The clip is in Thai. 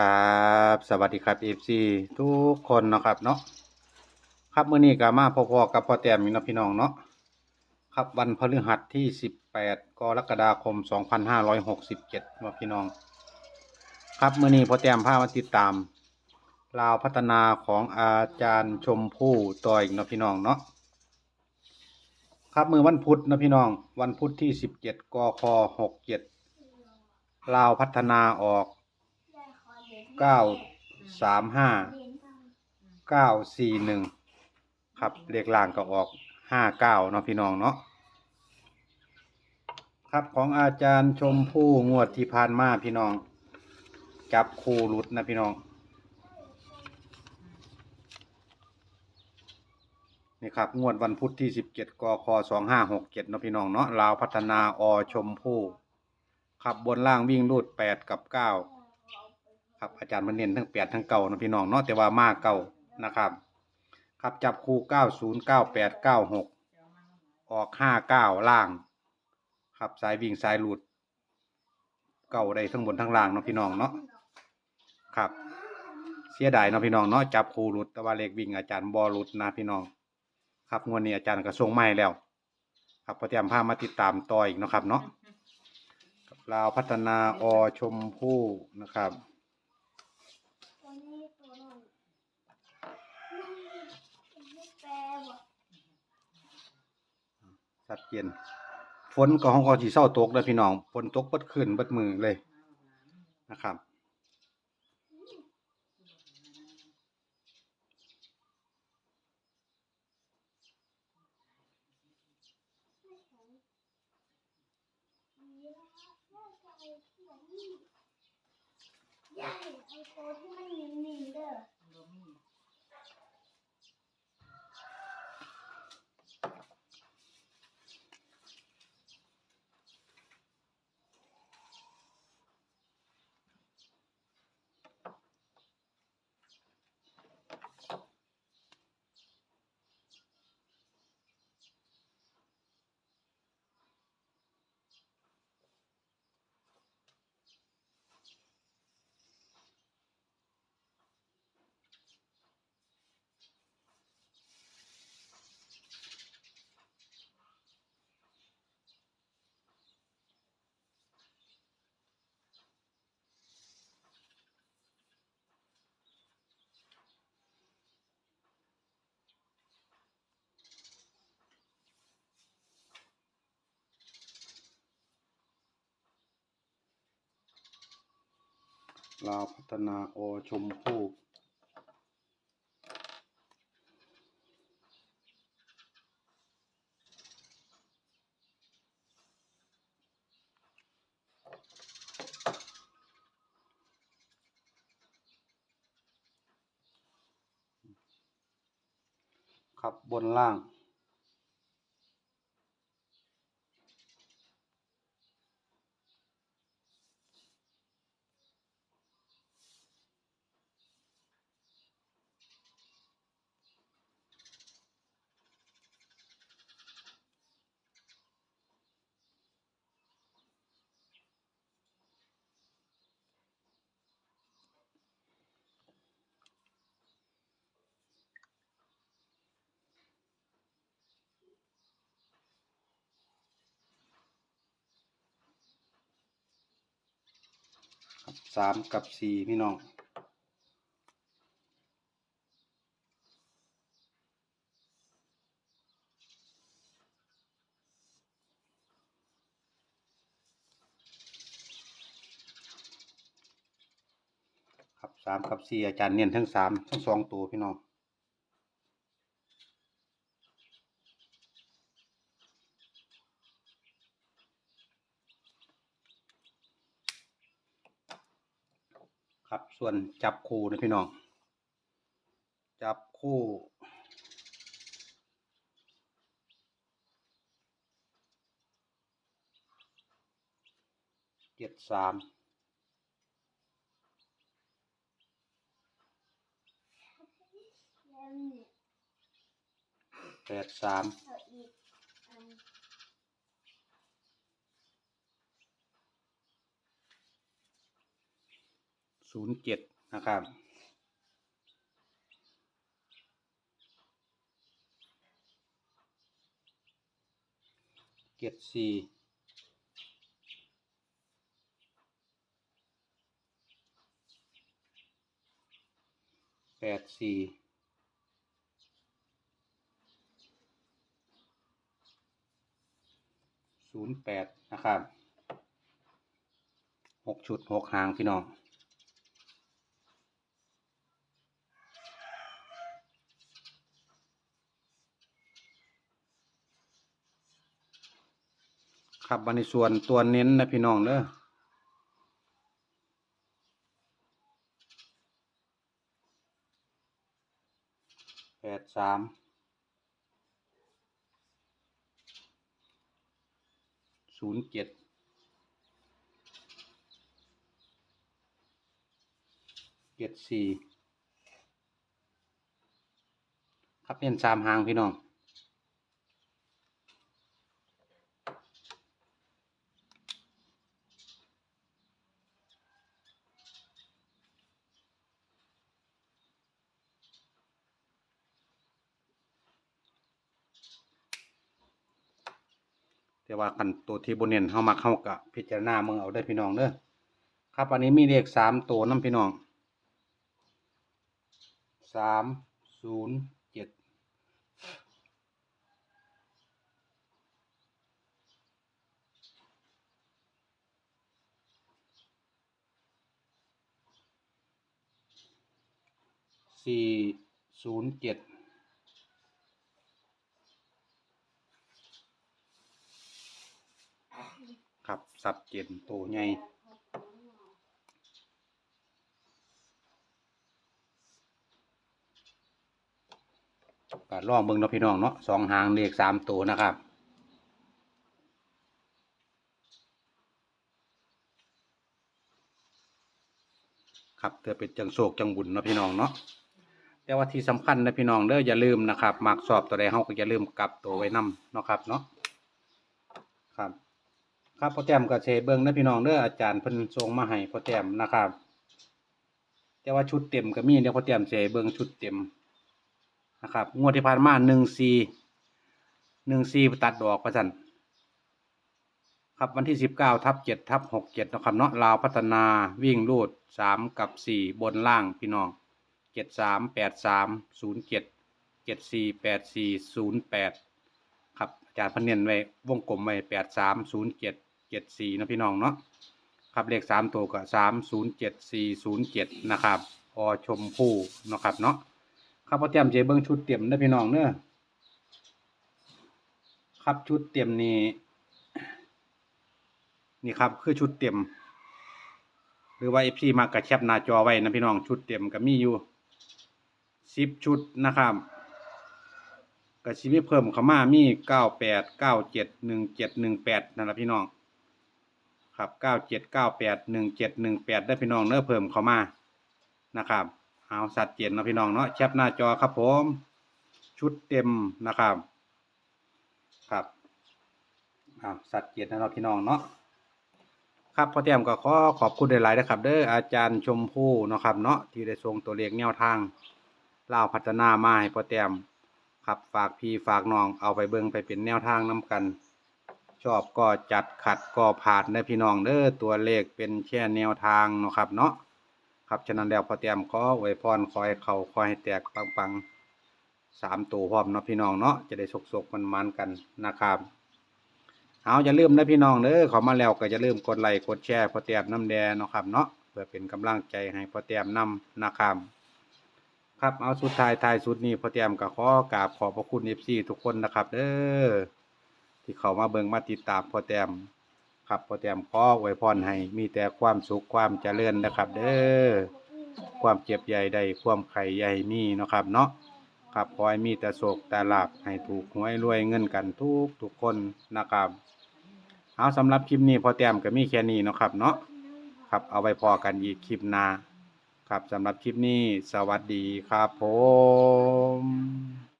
ครับสวัสดีครับ FC ทุกคนนะครับเนาะครับมื้อนี้ก็มาพอๆกับพ่อแต้มนี่เนาะพี่น้องเนาะครับวันพฤหัสที่ 18 กรกฎาคม 2567เนาะพี่น้อง ครับมื้อนี้พ่อแต้มพามาติดตามลาวพัฒนาของอาจารย์ชมพู่ต่ออีกเนาะพี่น้องเนาะครับมือวันพุธเนาะพี่น้อง วันพุธที่ 17 กค 67ลาวพัฒนาออก เก้าสามห้าเก้าสี่หนึ่งครับเลขล่างก็ออกห้าเก้าเนาะพี่น้องเนาะครับของอาจารย์ชมพู่งวดที่ผ่านมาพี่น้อง จับคู่ลุดนะพี่น้อง นี่ครับ งวดวันพุธที่สิบเจ็ดกคสองห้าหกเจ็ดเนาะพี่น้องเนาะลาวพัฒนาอชมพู่ ขับบนล่างวิ่งรูดแปดกับเก้า ครับอาจารย์มันเน้นทั้งแปดทั้งเก่านะพี่น้องเนาะแต่ว่ามาเก่านะครับ ครับจับคู่เก้าศูนย์เก้าแปดเก้าหกออกห้าเก้าล่าง ครับสายวิ่งสายหลุด เก่าได้ทั้งบนทั้งล่างเนาะพี่น้องเนาะครับ เสียดายเนาะพี่น้องเนาะจับคู่หลุดแต่ว่าเลขวิ่งอาจารย์บอหลุดนะพี่น้อง ครับงวดนี้อาจารย์ก็ส่งใหม่แล้ว ครับพอเตรียมพามาติดตามต่ออีกเนาะครับเนาะลาวพัฒนาอชมพู่นะครับ ตัวนี้ตัวนั้นไม่แปลว่ะชัดเจนฝนก็ห้องก็สิเศร้าตกเลยพี่น้องฝนตกเบิดคืนเบิดมือเลยนะครับยาย เอาตัวที่มันนิ่มๆเด้อ ลาวพัฒนาโอชมพู่ครับบนล่าง สามกับสี่พี่น้องครับสามกับสี่อาจารย์เนียนทั้งสามทั้งสองตัวพี่น้อง ส่วนจับคู่นะพี่น้อง จับคู่เจ็ดสามแปดสาม เอาอีกอัน ศูนย์เจ็ดนะครับ เจ็ดสี่แปดสี่ศูนย์แปดนะครับหกชุดหกหางพี่น้อง ครับบันในส่วนตัวเน้นนะพี่น้องเด้อแปดสามศูนย์เจ็ดเจ็ดสี่ครับเน้นสามหางพี่น้อง แต่ว่ากันตัวที่บนเน้นเฮามักเฮากะพิจารณาเมืองเอาได้พี่น้องเด้อครับอันนี้มีเลขสามตัวนํพี่น้องสามศูนย์เจ็ดสี่ศูนย์เจ็ด ครับ สับเจนโตใหญ่ก็ลองเบิ่งเนาะพี่น้องเนาะสองหางเลขสามตัวนะครับครับเพื่อเป็นจังโศกจังบุญเนาะพี่น้องเนาะแต่ว่าที่สำคัญนะพี่น้องเด้ออย่าลืมนะครับมักสอบตัวใดเฮาก็อย่าลืมกลับตัวไว้นํเนาะครับเนาะครับ ครับพ่อแต้มก็เชเบิ่งนะพี่น้องเด้ออาจารย์เพิ่นส่งมาให้พ่อแต้มนะครับ แต่ว่าชุดเต็มก็มีเดี๋ยวพ่อแต้มเชเบิ่งชุดเต็มนะครับงวดที่ผ่านมา14 14ตัดดอกว่าซั่นครับวันที่19ทับ7ทับ67นะครับเนาะลาวพัฒนาวิ่งรูด3กับ4บนล่างพี่น้อง73 83 07 74 84 08ครับอาจารย์เพนเนียนไว้วงกลมไว้แปดสามศูนย์เจ็ด จ็ดสี่นะพี่น้องเนาะครับเลขสามตัวก็สามศูนย์เจ็ดสี่ศูนย์เจ็ดนะครับอชมพู่นะครับเนาะครับพอเตรียมเจเบิ้งชุดเตรียมนะพี่น้องเนอะครับชุดเตรียมนี้นี่ครับคือชุดเตรียมหรือว่าเอฟซีมากระแคปหน้าจอไว้นะพี่น้องชุดเตรียมก็มีอยู่สิบชุดนะครับก็สิมีเพิ่มเข้ามามีเก้าแปดเก้าเจ็ดหนึ่งเจ็ดหนึ่งแปดนั่นแหละพี่น้อง ครับเก้าเจ็ดเก้าแปดหนึ่งเจ็ดหนึ่งแปดได้พี่น้องเนื้อเพิ่มเข้ามานะครับเอาสัดเจนเนะพี่น้องเนาะแคปหน้าจอครับผม ชุดเต็มนะครับครับเอาสัดเจนนะเนาะพี่น้องเนาะครับพ่อเตรียมก็ขอขอบคุณหลายๆนะครับ เด้ออาจารย์ชมพู่นะครับเนาะที่ได้ส่งตัวเลขแนวทางเล่าพัฒนามาให้พ่อเตรียมครับฝากพี่ฝากน้องเอาไปเบิ่งไปเป็นแนวทางน้กัน ชอบก็จัดขัดก็ผ่านได้พี่น้องเด้อตัวเลขเป็นแค่แนวทางเนาะครับเนาะครับฉะนั้นแล้วพอเตรียมขอไว้พรคอยเขาคอยให้แตกปังๆสามตัวพร้อมเนาะพี่น้องเนาะจะได้สกๆมันมันๆกันนะครับเอาอย่าลืมนะพี่น้องเด้อขอมาแล้วก็อย่าลืมกดไลค์กดแชร์พอเตรียมน้ำแดงเนาะครับเนาะเพื่อเป็นกำลังใจให้พอเตรียมนำนะครับครับเอาสุดท้ายท้ายสุดนี้พอเตรียมก็ขอกราบขอบพระคุณเอฟซีทุกคนนะครับ เด้อ ที่เขามาเบิ่งมาติดตามพอเตรียมครับพอเตรียมขอไว้พรให้มีแต่ความสุขความเจริญนะครับ เด้อความเจ็บใหญ่ใดความไข่ใหญ่มีนะครับเนาะครับขอให้มีแต่โศกแต่หลาภให้ถูกหวยรวยเงินกันทุกทุกคนนะครับเอาสำหรับคลิปนี้พอเตรียมก็มีแค่นี้นะครับเนาะครับเอาไว้พอกันอีกคลิปหน้าครับสำหรับคลิปนี้สวัสดีครับผม